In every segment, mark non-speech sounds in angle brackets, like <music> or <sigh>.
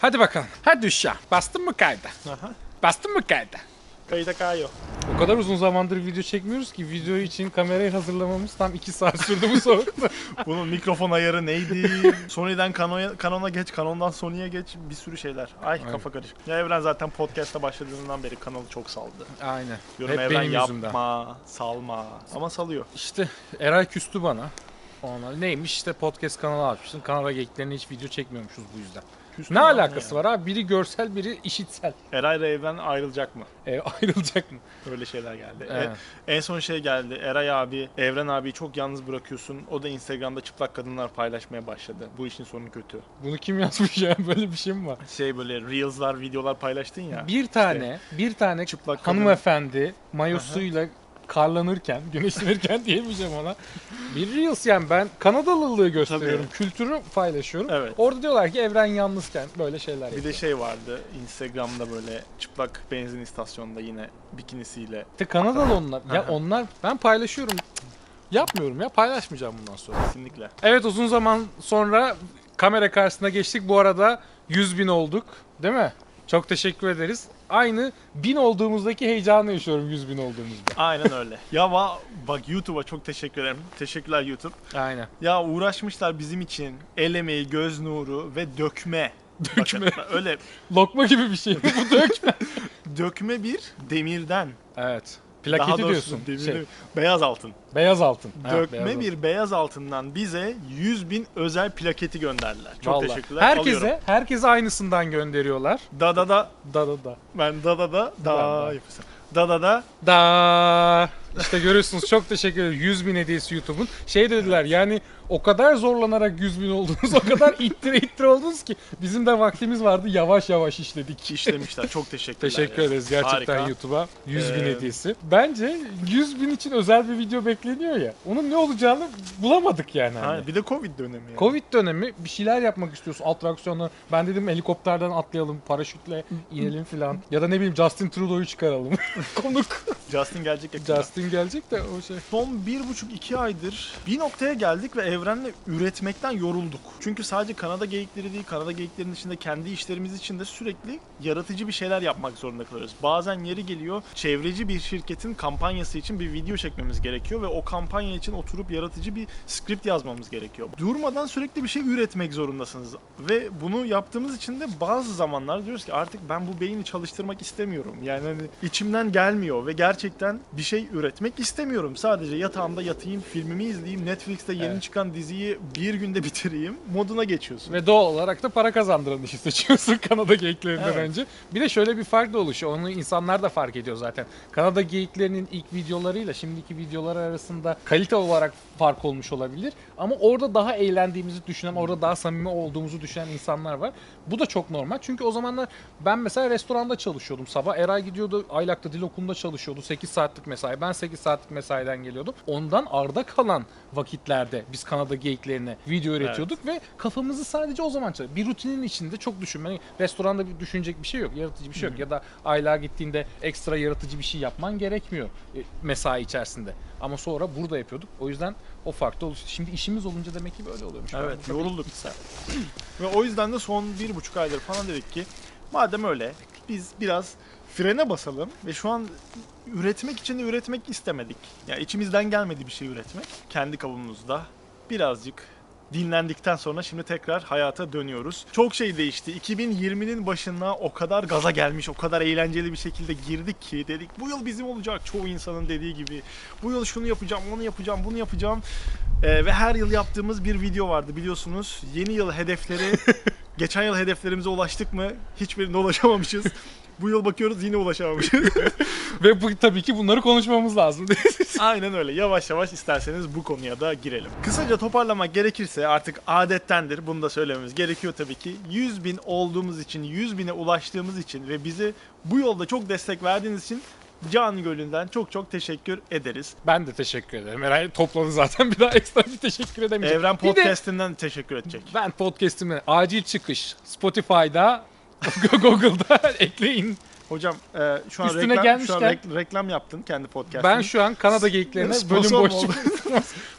Hadi bakalım. Hadi uşağım. Bastın mı kayda? Aha. Bastın mı kayda? Kayıta kayıyor. O kadar uzun zamandır video çekmiyoruz ki video için kamerayı hazırlamamız tam 2 saat sürdü bu soğukta. <laughs> Bunun mikrofon ayarı neydi? Sony'den Canon'a, Canon'a geç, Canon'dan Sony'ye geç bir sürü şeyler. Ay Aynen. kafa karışık. Ya Evren zaten podcast'a başladığından beri kanalı çok saldı. Aynen. Diyorum Hep Evren benim yapma, yüzümden. salma. Ama salıyor. İşte Eray küstü bana. Ona neymiş işte podcast kanalı açmışsın. Kanala geyiklerine hiç video çekmiyormuşuz bu yüzden. Küstü Ne alakası ya. var abi? Biri görsel, biri işitsel. Eray Evren ayrılacak mı? E, <laughs> ayrılacak mı? Öyle şeyler geldi. E, en son şey geldi. Eray abi, Evren abi çok yalnız bırakıyorsun. O da Instagram'da çıplak kadınlar paylaşmaya başladı. Bu işin sonu kötü. Bunu kim yazmış ya? <laughs> Böyle bir şey mi var? Şey böyle reels'lar, videolar paylaştın ya. Bir tane, bir tane Çıplak kadın. hanımefendi mayosuyla karlanırken, <laughs> güneşlenirken diyemeyeceğim ona. Bir Reels yani ben Kanadalılığı gösteriyorum, kültürü paylaşıyorum. Evet. Orada diyorlar ki evren yalnızken böyle şeyler Bir yapıyor. de şey vardı Instagram'da böyle çıplak benzin istasyonunda yine bikinisiyle. İşte Kanadalı onlar. Ya onlar ben paylaşıyorum. Yapmıyorum ya paylaşmayacağım bundan sonra. Kesinlikle. Evet uzun zaman sonra kamera karşısına geçtik. Bu arada 100 bin olduk değil mi? Çok teşekkür ederiz. Aynı bin olduğumuzdaki heyecanı yaşıyorum 100 bin olduğumuzda. Aynen öyle. <laughs> ya va- bak YouTube'a çok teşekkür ederim. Teşekkürler YouTube. Aynen. Ya uğraşmışlar bizim için. El emeği, göz nuru ve dökme. <laughs> Dökme. Bakın, öyle Lokma gibi bir şey. Bu <laughs> dökme. dökme bir demirden. evet. Daha Plaketi doğrusu diyorsun. demir- Şey, beyaz altın. beyaz altın. Evet, Dökme beyaz altın. bir beyaz altından bize 100 bin özel plaketi gönderdiler. Çok Vallahi. teşekkürler. Herkese, Alıyorum. herkese aynısından gönderiyorlar. Da da da. Da da da. Ben da da da. Da Da da. Da da da. Da. İşte görüyorsunuz çok teşekkür ederim. 100 bin hediyesi YouTube'un. Şey dediler yani o kadar zorlanarak 100 bin oldunuz, o kadar ittire ittire oldunuz ki bizim de vaktimiz vardı yavaş yavaş işledik. işlemişler. Çok teşekkürler. Teşekkür ya. ederiz gerçekten Harika. YouTube'a 100 bin Ee, hediyesi. Bence 100 bin için özel bir video bekleniyor ya. Onun ne olacağını bulamadık yani. hani. Ha, bir de Covid dönemi. Yani. Covid dönemi bir şeyler yapmak istiyorsun. Atraksiyonlar. Ben dedim helikopterden atlayalım, paraşütle inelim filan. Ya da ne bileyim Justin Trudeau'yu çıkaralım. <laughs> Konuk. Justin gelecek yakında. Justin gelecek de o şey. Son bir buçuk iki aydır bir noktaya geldik ve evrenle üretmekten yorulduk. Çünkü sadece Kanada geyikleri değil, Kanada geyiklerinin içinde kendi işlerimiz için de sürekli yaratıcı bir şeyler yapmak zorunda kalıyoruz. Bazen yeri geliyor çevreci bir şirketin kampanyası için bir video çekmemiz gerekiyor ve o kampanya için oturup yaratıcı bir script yazmamız gerekiyor. Durmadan sürekli bir şey üretmek zorundasınız ve bunu yaptığımız için de bazı zamanlar diyoruz ki artık ben bu beyni çalıştırmak istemiyorum. Yani hani içimden gelmiyor ve gerçekten bir şey üretmek istemiyorum. Sadece yatağımda yatayım, filmimi izleyeyim, Netflix'te yeni Evet. çıkan diziyi bir günde bitireyim moduna geçiyorsun. Ve doğal olarak da para kazandıran işi seçiyorsun <laughs> Kanada geyiklerinden Evet. önce. Bir de şöyle bir fark da oluşuyor. Onu insanlar da fark ediyor zaten. Kanada geyiklerinin ilk videolarıyla şimdiki videolar arasında kalite olarak fark olmuş olabilir. Ama orada daha eğlendiğimizi düşünen, orada daha samimi olduğumuzu düşünen insanlar var. Bu da çok normal. Çünkü o zamanlar ben mesela restoranda çalışıyordum sabah. Eray gidiyordu Aylak'ta dil okulunda çalışıyordu. 8 saatlik mesai. Ben 8 saatlik mesaiden geliyordum. Ondan arda kalan vakitlerde biz Kanada geyiklerine video üretiyorduk ve kafamızı sadece o zaman çalışıyorduk. Bir rutinin içinde çok düşünme. Hani restoranda bir düşünecek bir şey yok. Yaratıcı bir şey yok. Ya da Aylığa gittiğinde ekstra yaratıcı bir şey yapman gerekmiyor e, mesai içerisinde. Ama sonra burada yapıyorduk. O yüzden o farklı oluştu. Şimdi işimiz olunca demek ki böyle oluyormuş. Evet, Ben- yorulduk. <clears throat> Ve o yüzden de son bir buçuk aydır falan dedik ki madem öyle biz biraz frene basalım ve şu an üretmek için de üretmek istemedik. Yani içimizden gelmedi bir şey üretmek. Kendi kabuğumuzda birazcık dinlendikten sonra şimdi tekrar hayata dönüyoruz. Çok şey değişti. 2020'nin başına o kadar gaza gelmiş, o kadar eğlenceli bir şekilde girdik ki dedik bu yıl bizim olacak çoğu insanın dediği gibi. Bu yıl şunu yapacağım, onu yapacağım, bunu yapacağım. Ee, ve her yıl yaptığımız bir video vardı biliyorsunuz. Yeni yıl hedefleri, <laughs> geçen yıl hedeflerimize ulaştık mı? Hiçbirine ulaşamamışız. Bu yıl bakıyoruz yine ulaşamamışız. <laughs> Ve bu, tabii ki bunları konuşmamız lazım. <laughs> Aynen öyle. Yavaş yavaş isterseniz bu konuya da girelim. Kısaca toparlamak gerekirse artık adettendir. Bunu da söylememiz gerekiyor tabii ki. 100 bin olduğumuz için, 100 bine ulaştığımız için ve bizi bu yolda çok destek verdiğiniz için Can Gölü'nden çok çok teşekkür ederiz. ben de teşekkür ederim. Eray topladı zaten bir daha ekstra bir teşekkür edemeyeceğim. Evren de- Podcast'inden teşekkür edecek. Ben podcast'imi acil çıkış Spotify'da <laughs> Google'da <laughs> ekleyin. Hocam e, şu an Üstüne reklam, şu an gelmişken- rek- reklam yaptın kendi podcast'ın. Ben şu an Kanada geyiklerine bölüm <laughs> Sponsor mu boş oldun?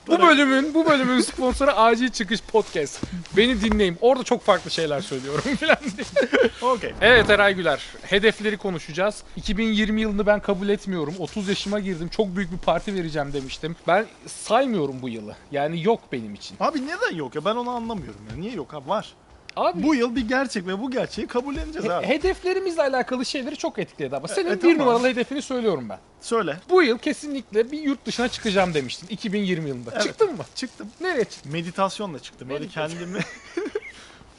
bu bölümün bu bölümün sponsoru acil çıkış podcast. Beni dinleyin. Orada çok farklı şeyler söylüyorum falan diye. Okey. Evet Eray Güler. Hedefleri konuşacağız. 2020 yılını ben kabul etmiyorum. 30 yaşıma girdim. Çok büyük bir parti vereceğim demiştim. Ben saymıyorum bu yılı. Yani yok benim için. Abi neden yok ya? Ben onu anlamıyorum ya. Niye yok abi? Var. Abi Bu yıl bir gerçek ve bu gerçeği kabulleneceğiz he- abi. hedeflerimizle alakalı şeyleri çok etkiledi ama senin e, bir tamam. numaralı hedefini söylüyorum ben. Söyle. Bu yıl kesinlikle bir yurt dışına çıkacağım demiştin 2020 yılında. Evet. Çıktın mı? Çıktım. Nereye çıktın? Meditasyonla çıktım. Meditasyon. kendimi <laughs>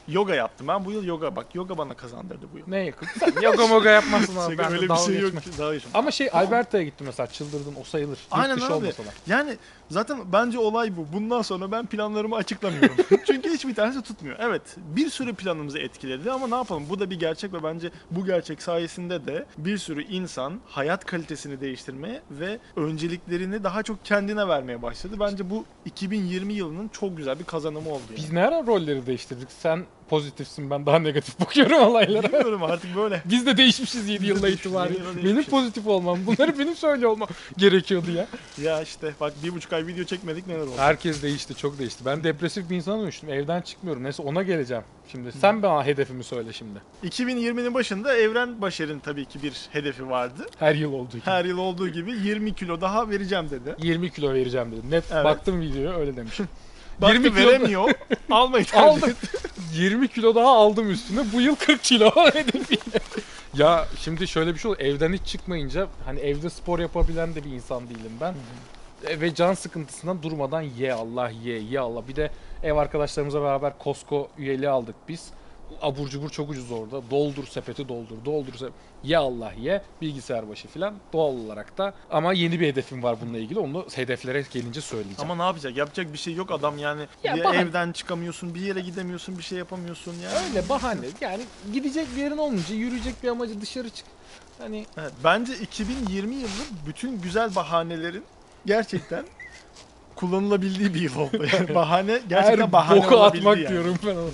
yoga yaptım. Ben bu yıl yoga bak yoga bana kazandırdı bu yıl. Neye yakın? Sen yoga moga yapmazsın Şaka, <laughs> ben öyle bir şey yok ki. Daha yaşım. Ama şey Alberta'ya gittim mesela çıldırdın o sayılır. Yurt Aynen dışı abi. olmasa da. Yani zaten bence olay bu. Bundan sonra ben planlarımı açıklamıyorum. <laughs> Çünkü hiçbir tanesi tutmuyor. Evet bir sürü planımızı etkiledi ama ne yapalım bu da bir gerçek ve bence bu gerçek sayesinde de bir sürü insan hayat kalitesini değiştirmeye ve önceliklerini daha çok kendine vermeye başladı. Bence bu 2020 yılının çok güzel bir kazanımı oldu. Yani. Biz ne ara rolleri değiştirdik? Sen pozitifsin ben daha negatif <laughs> bakıyorum olaylara. Bilmiyorum artık böyle. Biz de değişmişiz 7 yılda itibariyle. Benim pozitif olmam. Bunları <laughs> benim söyle olmam gerekiyordu ya. Ya işte bak bir buçuk ay video çekmedik neler oldu. Herkes değişti, çok değişti. Ben depresif bir insana dönüştüm. Evden çıkmıyorum. Neyse ona geleceğim. Şimdi sen bana hedefimi söyle şimdi. 2020'nin başında Evren Başar'ın tabii ki bir hedefi vardı. Her yıl olduğu gibi. Her yıl olduğu gibi 20 kilo daha vereceğim dedi. 20 kilo vereceğim dedim. Net Evet. baktım videoya öyle demiş. <laughs> Baktı 20 kilo- veremiyor. <laughs> Almayı tercih aldım. etti. <laughs> 20 kilo daha aldım üstüne. Bu yıl 40 kilo <laughs> hedefiyle. ya şimdi şöyle bir şey oldu. Evden hiç çıkmayınca hani evde spor yapabilen de bir insan değilim ben. E, Ve can sıkıntısından durmadan ye Allah ye ye Allah. Bir de ev arkadaşlarımızla beraber Costco üyeliği aldık biz. Abur cubur çok ucuz orada. Doldur sepeti doldur. Doldur sepeti. Ye Allah ye. Bilgisayar başı filan. Doğal olarak da. Ama yeni bir hedefim var bununla ilgili. Onu hedeflere gelince söyleyeceğim. Ama ne yapacak? Yapacak bir şey yok adam yani. Ya Bir bahane. evden çıkamıyorsun, bir yere gidemiyorsun, bir şey yapamıyorsun ya. Öyle bahane. Yani gidecek bir yerin olmayınca yürüyecek bir amacı dışarı çık. Hani Evet, bence 2020 yılı bütün güzel bahanelerin gerçekten <laughs> kullanılabildiği bir yıl oldu. Yani <laughs> bahane gerçekten her bahane olabildi atmak yani. diyorum ben ona.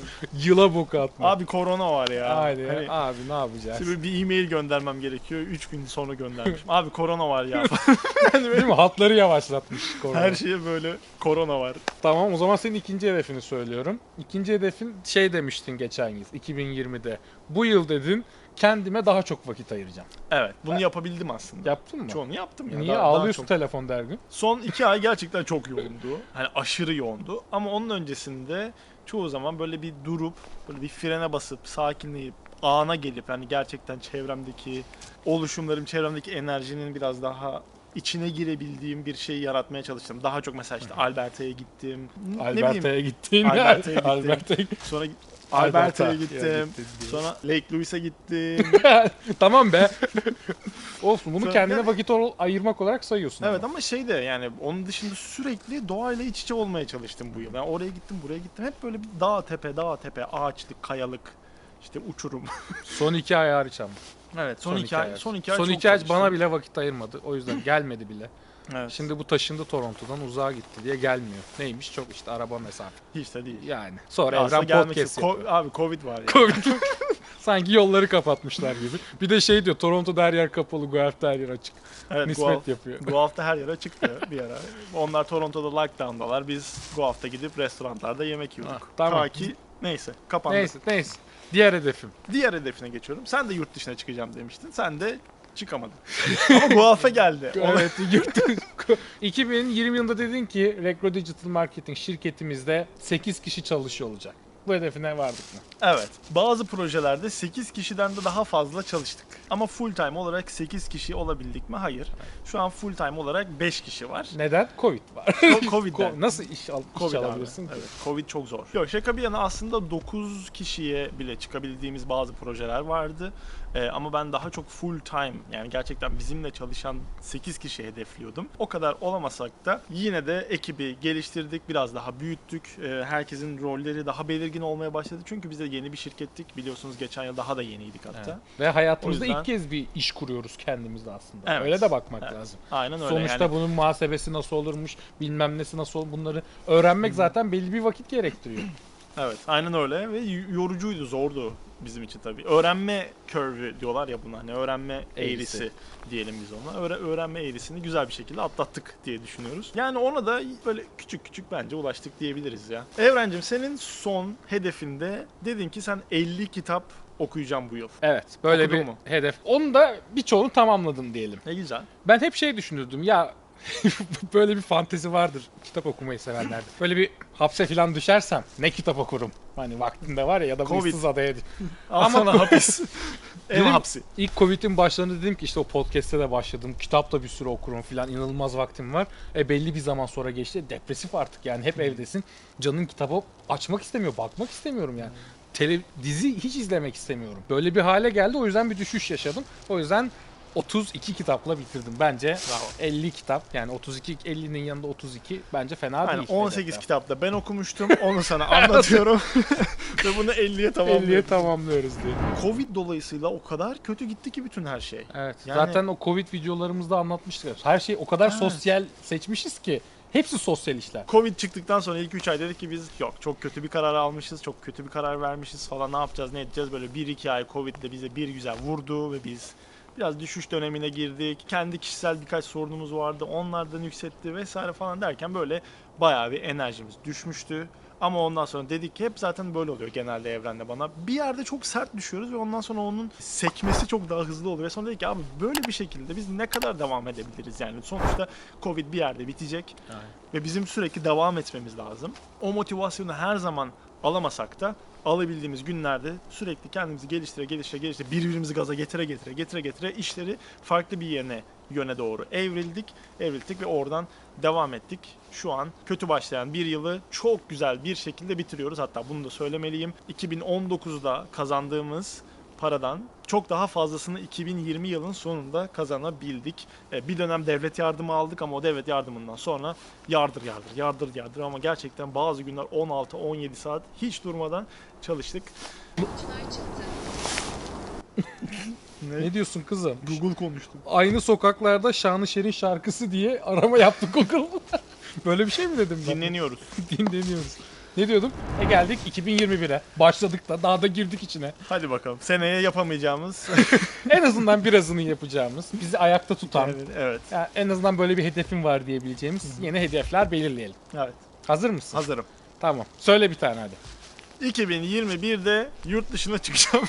Yıla boka atmak. Abi korona var ya. Aynen. Hani Abi ne yapacağız? Şimdi bir e-mail göndermem gerekiyor. 3 gün sonra göndermişim. Abi korona var ya. <laughs> yani Değil mi? Hatları yavaşlatmış korona. her şeye böyle korona var. Tamam o zaman senin ikinci hedefini söylüyorum. İkinci hedefin şey demiştin geçen yıl 2020'de. Bu yıl dedin kendime daha çok vakit ayıracağım. Evet. Bunu yapabildim aslında. Yaptın mı? Çoğunu yaptım ya. Niye Daha- daha ağlıyorsun çok- telefon der gün? Son iki ay gerçekten çok yoğundu. Hani aşırı yoğundu. Ama onun öncesinde çoğu zaman böyle bir durup, böyle bir frene basıp, sakinleyip, ana gelip hani gerçekten çevremdeki oluşumlarım, çevremdeki enerjinin biraz daha içine girebildiğim bir şey yaratmaya çalıştım. Daha çok mesela işte Alberta'ya gittim. Alberta'ya gittin. Alberta'ya gittim. Alberta'ya Sonra Alberta. Alberta'ya Ya gittim. gittin diye. Sonra Lake Louise'e gittim. <laughs> tamam be. <laughs> Olsun bunu Sonra- kendine yani- vakit ol- ayırmak olarak sayıyorsun. Evet ama. ama şey de yani onun dışında sürekli doğayla iç içe olmaya çalıştım bu yıl. Yani oraya gittim, buraya gittim. Hep böyle bir dağ tepe, dağ tepe, ağaçlık, kayalık, işte uçurum. <laughs> Son iki ay hariç ama. Evet, son, iki ay, hariç. son iki ay Son iki ay bana bile vakit ayırmadı. O yüzden gelmedi bile. Evet. Şimdi bu taşındı Toronto'dan uzağa gitti diye gelmiyor. Neymiş çok işte araba mesafe. hiç de değil. Yani. Sonra Aslında Evren podcast yapıyor. Abi Covid var ya. Covid. <laughs> Sanki yolları kapatmışlar gibi. Bir de şey diyor Toronto'da her yer kapalı, Guelph'te her yer açık. evet, Nispet hafta, yapıyor. hafta her yere çıktı bir ara. Onlar Toronto'da lockdown'dalar. Biz hafta gidip restoranlarda yemek yiyorduk. Ah, tamam. Ta ki neyse kapandı. Neyse neyse. Diğer hedefim. Diğer hedefine geçiyorum. Sen de yurt dışına çıkacağım demiştin. Sen de çıkamadın. <laughs> Ama hafta geldi. Evet, yurt 2020 <laughs> yılında dedin ki Recro Digital Marketing şirketimizde 8 kişi çalışıyor olacak. Bu hedefine vardık mı? Evet. Bazı projelerde 8 kişiden de daha fazla çalıştık. Ama full time olarak 8 kişi olabildik mi? Hayır. Şu an full time olarak 5 kişi var. Neden? Covid var. Co- Covid'den. <laughs> Nasıl iş, al iş Covid abi. alabilirsin ki? Evet, Covid çok zor. Yok şaka bir yana aslında 9 kişiye bile çıkabildiğimiz bazı projeler vardı. Ee, ama ben daha çok full time yani gerçekten bizimle çalışan 8 kişi hedefliyordum. O kadar olamasak da yine de ekibi geliştirdik, biraz daha büyüttük. Ee, herkesin rolleri daha belirgin olmaya başladı. Çünkü biz de yeni bir şirkettik. Biliyorsunuz geçen yıl daha da yeniydik hatta. Evet. Ve hayatımızda O yüzden- ilk kez bir iş kuruyoruz kendimizde aslında. Evet. Öyle de bakmak Evet. lazım. Aynen öyle. Sonuçta yani. bunun muhasebesi nasıl olurmuş, bilmem nesi nasıl olur bunları öğrenmek zaten belli bir vakit gerektiriyor. Evet, aynen öyle ve y- yorucuydu, zordu bizim için tabii. Öğrenme curve'ü diyorlar ya buna. Hani öğrenme eğrisi, Eğrisi. diyelim biz ona. Öğre- öğrenme eğrisini güzel bir şekilde atlattık diye düşünüyoruz. Yani ona da böyle küçük küçük bence ulaştık diyebiliriz ya. Evrencim senin son hedefinde dedin ki sen 50 kitap okuyacağım bu yıl. Evet böyle Okudun bir mu? hedef. Onu da birçoğunu tamamladım diyelim. Ne güzel. Ben hep şey düşünürdüm ya <laughs> böyle bir fantezi vardır kitap okumayı sevenlerde. Böyle bir hapse falan düşersem ne kitap okurum? Hani vaktinde var ya ya da Covid. ıssız adaya <laughs> Al Ama- sana hapis. <laughs> Ev hapsi. İlk Covid'in başlarında dedim ki işte o podcast'te de başladım. Kitap da bir sürü okurum falan. inanılmaz vaktim var. E belli bir zaman sonra geçti. Depresif artık yani hep evdesin. Canın kitabı açmak istemiyor. Bakmak istemiyorum yani. Tele, dizi hiç izlemek istemiyorum. Böyle bir hale geldi. O yüzden bir düşüş yaşadım. O yüzden 32 kitapla bitirdim. Bence Bravo. 50 kitap yani 32 50'nin yanında 32 bence fena Aynen, değil. 18 hedefler. kitapta ben okumuştum. Onu sana anlatıyorum. <laughs> ve bunu 50'ye tamamlıyorum. 50'ye tamamlıyoruz diye. Covid dolayısıyla o kadar kötü gitti ki bütün her şey. Evet. Yani- Zaten o Covid videolarımızda anlatmıştık. Her şey o kadar Ha. sosyal seçmişiz ki hepsi sosyal işler. Covid çıktıktan sonra ilk 3 ay dedik ki biz yok çok kötü bir karar almışız, çok kötü bir karar vermişiz falan ne yapacağız ne edeceğiz böyle 1-2 ay Covid'de bize bir güzel vurdu ve biz biraz düşüş dönemine girdik. Kendi kişisel birkaç sorunumuz vardı onlardan yükseltti vesaire falan derken böyle bayağı bir enerjimiz düşmüştü. Ama ondan sonra dedik ki hep zaten böyle oluyor genelde evrende bana. Bir yerde çok sert düşüyoruz ve ondan sonra onun sekmesi çok daha hızlı oluyor. Ve sonra dedik ki abi böyle bir şekilde biz ne kadar devam edebiliriz yani. Sonuçta Covid bir yerde bitecek ve bizim sürekli devam etmemiz lazım. O motivasyonu her zaman alamasak da alabildiğimiz günlerde sürekli kendimizi geliştire geliştire geliştire birbirimizi gaza getire getire getire getire işleri farklı bir yerine yöne doğru evrildik, evrildik ve oradan devam ettik. Şu an kötü başlayan bir yılı çok güzel bir şekilde bitiriyoruz. Hatta bunu da söylemeliyim. 2019'da kazandığımız paradan çok daha fazlasını 2020 yılın sonunda kazanabildik. E, Bir dönem devlet yardımı aldık ama o devlet yardımından sonra yardır yardır yardır yardır ama gerçekten bazı günler 16-17 saat hiç durmadan çalıştık. <laughs> Ne diyorsun kızım? Google konuştu. Aynı sokaklarda Şanışer'in şarkısı diye arama yaptık Google'da. <laughs> Böyle bir şey mi dedim ben? Dinleniyoruz. <laughs> Dinleniyoruz. Ne diyordum? E geldik 2021'e. Başladık da daha da girdik içine. Hadi bakalım. Seneye yapamayacağımız. <laughs> En azından birazını yapacağımız, bizi ayakta tutan, evet, evet. yani en azından böyle bir hedefim var diyebileceğimiz yeni hedefler belirleyelim. evet. Hazır mısın? Hazırım. Tamam. Söyle bir tane hadi. 2021'de yurt dışına çıkacağım.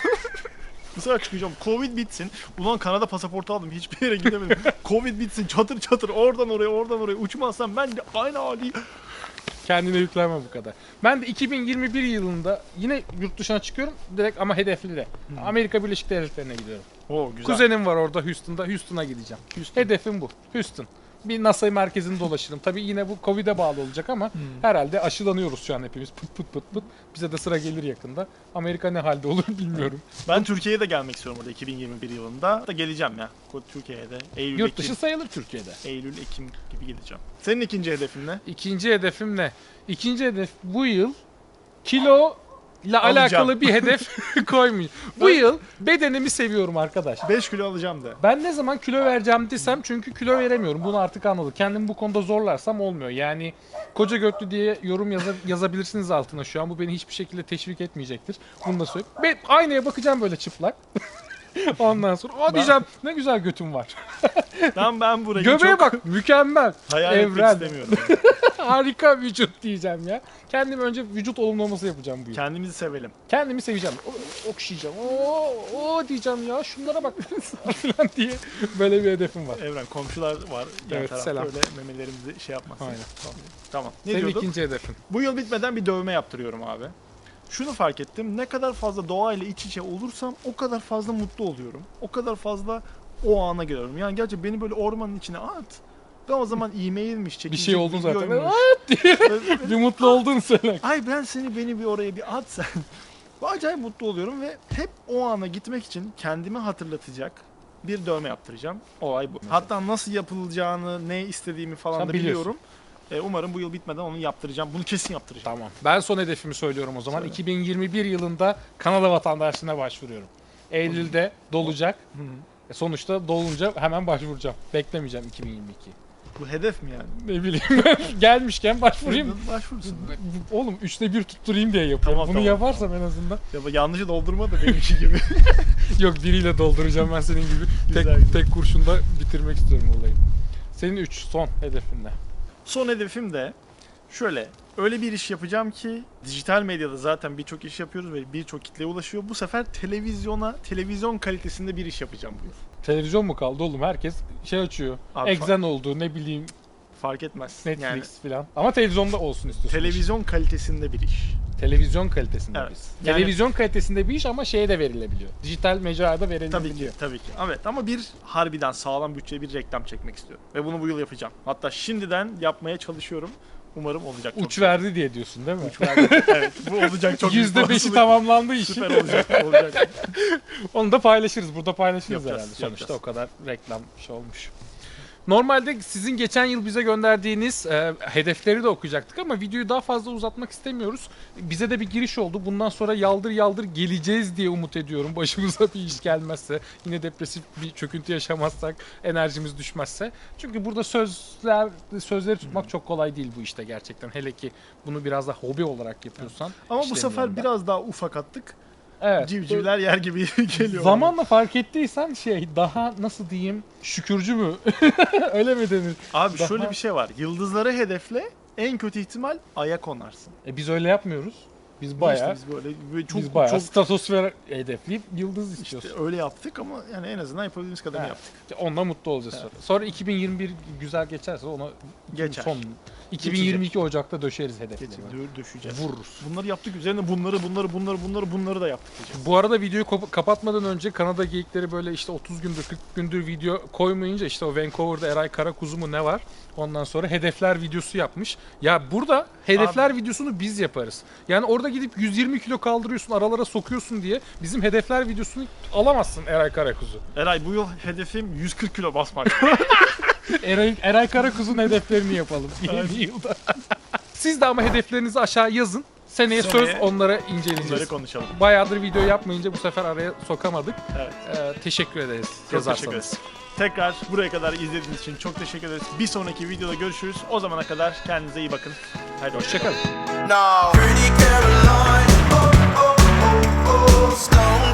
<laughs> Bu sefer çıkacağım. Covid bitsin. Ulan Kanada pasaportu aldım. Hiçbir yere gidemedim. <laughs> Covid bitsin. Çatır çatır. Oradan oraya, oradan oraya. Uçmazsam ben de aynı hali. Kendine yüklenme bu kadar. Ben de 2021 yılında yine yurt dışına çıkıyorum. Direkt ama hedefli de. Amerika Birleşik Devletleri'ne gidiyorum. Oo güzel. Kuzenim var orada Houston'da. Houston'a gideceğim. Houston. Hedefim bu. Houston. Bir NASA merkezini dolaşırım. Tabii yine bu Covid'e bağlı olacak ama herhalde aşılanıyoruz şu an hepimiz. Pıt pıt pıt pıt. Bize de sıra gelir yakında. Amerika ne halde olur <laughs> bilmiyorum. Ben Türkiye'ye de gelmek istiyorum burada 2021 yılında. Da geleceğim ya. Türkiye'ye de. Eylül, Yurt Ekim, dışı sayılır Türkiye'de. Eylül, Ekim gibi geleceğim. Senin ikinci hedefin ne? İkinci hedefim ne? İkinci hedef bu yıl kilo ile alakalı bir hedef <laughs> <laughs> koymuş. Bu yıl bedenimi seviyorum arkadaş. 5 kilo alacağım de. Ben ne zaman kilo vereceğim desem çünkü kilo veremiyorum. Bunu artık anladık. Kendimi bu konuda zorlarsam olmuyor. Yani koca götlü diye yorum yaza- yazabilirsiniz altına şu an. Bu beni hiçbir şekilde teşvik etmeyecektir. Bunu da söyleyeyim. Ben aynaya bakacağım böyle çıplak. <laughs> <laughs> Ondan sonra o diyeceğim ne güzel götüm var. <laughs> Lan ben burayı Göbeğe çok bak mükemmel. hayal etmek Evren. istemiyorum. <laughs> Harika vücut diyeceğim ya. Kendim önce vücut olumlaması yapacağım bu yıl. Kendimizi sevelim. Kendimi seveceğim. O- okşayacağım. Oo, o diyeceğim ya şunlara bak falan diye böyle bir hedefim var. Evren komşular var. Yan Evet, tarafta selam. öyle memelerimizi şey yapmasın. Aynen. Tamam. Ne Senin diyordum? ikinci hedefin. Bu yıl bitmeden bir dövme yaptırıyorum abi. Şunu fark ettim. Ne kadar fazla doğayla iç içe olursam o kadar fazla mutlu oluyorum. O kadar fazla o ana geliyorum. Yani gerçi beni böyle ormanın içine at. Ben o zaman e-mailmiş, Bir çekilecek şey oldun zaten. <laughs> bir mutlu oldun söyle. Ay ben seni beni bir oraya bir at sen. Acayip mutlu oluyorum ve hep o ana gitmek için kendimi hatırlatacak bir dövme yaptıracağım. Olay bu. Hatta nasıl yapılacağını, ne istediğimi falan Sen da biliyorsun. biliyorum. E, umarım bu yıl bitmeden onu yaptıracağım. Bunu kesin yaptıracağım. Tamam. Ben son hedefimi söylüyorum o zaman. Söyle. 2021 yılında Kanada vatandaşlığına başvuruyorum. Eylül'de dolacak. Hı hı. E sonuçta dolunca hemen başvuracağım. Beklemeyeceğim 2022. Bu hedef mi yani? Ne bileyim <laughs> gelmişken başvurayım. Başvursun. Oğlum üçte bir tutturayım diye yapıyorum. Tamam, Bunu tamam, yaparsam en azından. Ya yanlışı doldurma da benimki gibi. <laughs> Yok biriyle dolduracağım ben senin gibi. Güzel. Tek, tek kurşunda bitirmek istiyorum olayı. Senin 3 son hedefin ne? Son hedefim de şöyle. Öyle bir iş yapacağım ki dijital medyada zaten birçok iş yapıyoruz ve birçok kitleye ulaşıyor. Bu sefer televizyona, televizyon kalitesinde bir iş yapacağım bu yıl. Televizyon mu kaldı oğlum? Herkes şey açıyor. Abi Exen oldu ne bileyim Fark etmez. Netflix Yani falan. Ama televizyonda olsun istiyorsun. televizyon kalitesinde bir iş. Televizyon kalitesinde Evet. iş. Yani- Televizyon kalitesinde bir iş ama şeye de verilebiliyor. Dijital mecrada Tabii verilebiliyor. ki, tabii ki. Evet ama bir harbiden sağlam bütçeye bir reklam çekmek istiyorum. Ve bunu bu yıl yapacağım. Hatta şimdiden yapmaya çalışıyorum. Umarım olacak. çok Uç güzel. verdi diye diyorsun değil mi? Uç verdi. evet bu olacak çok Yüzde beşi tamamlandığı için. Süper olacak. olacak. <laughs> Onu da paylaşırız. Burada paylaşırız Yapacağız, herhalde. Sonuçta yapacağız. o kadar reklam şey olmuş. Normalde sizin geçen yıl bize gönderdiğiniz e, hedefleri de okuyacaktık ama videoyu daha fazla uzatmak istemiyoruz. Bize de bir giriş oldu. Bundan sonra yaldır yaldır geleceğiz diye umut ediyorum. Başımıza bir iş gelmezse, yine depresif bir çöküntü yaşamazsak, enerjimiz düşmezse. Çünkü burada sözler sözleri tutmak çok kolay değil bu işte gerçekten. Hele ki bunu biraz da hobi olarak yapıyorsan. Ama bu sefer biraz daha ufak attık. Evet. Civcivler yer gibi <laughs> geliyor. Zamanla fark ettiysen şey daha nasıl diyeyim şükürcü mü? <laughs> Öyle mi denir? Abi Daha- şöyle bir şey var. Yıldızları hedefle en kötü ihtimal aya konarsın. E biz öyle yapmıyoruz. Biz bayağı İşte biz böyle, böyle çok biz bayağı çok stratosfer hedefleyip yıldız işte istiyoruz. öyle yaptık ama yani en azından yapabildiğimiz kadarını Evet. yaptık. İşte Onunla mutlu olacağız Evet. sonra. Sonra 2021 güzel geçerse ona Geçer. son 2022 Ocak'ta döşeriz hedefleri. Geçin, dö- döşeceğiz. Vururuz. Bunları yaptık üzerine bunları bunları bunları bunları bunları da yaptık diyeceğiz. Bu arada videoyu kop- kapatmadan önce Kanada geyikleri böyle işte 30 gündür 40 gündür video koymayınca işte o Vancouver'da Eray Karakuzu mu ne var? Ondan sonra hedefler videosu yapmış. Ya burada hedefler videosunu biz yaparız. Yani orada gidip 120 kilo kaldırıyorsun aralara sokuyorsun diye bizim hedefler videosunu alamazsın Eray Karakuzu. Eray bu yıl hedefim 140 kilo basmak. <laughs> Eray, Eray Karakuzu'nun hedeflerini yapalım yeni yılda. Siz de ama hedeflerinizi aşağı yazın. Seneye söz Seneye onlara Bunları inceleyeceğiz. konuşalım. Bayağıdır video yapmayınca bu sefer araya sokamadık. Evet. Ee, teşekkür ederiz Çok yazarsanız. teşekkür ederiz. Tekrar buraya kadar izlediğiniz için çok teşekkür ederiz. Bir sonraki videoda görüşürüz. O zamana kadar kendinize iyi bakın. Haydi hoşçakalın. No. Pretty Caroline, oh, oh, oh, oh, stone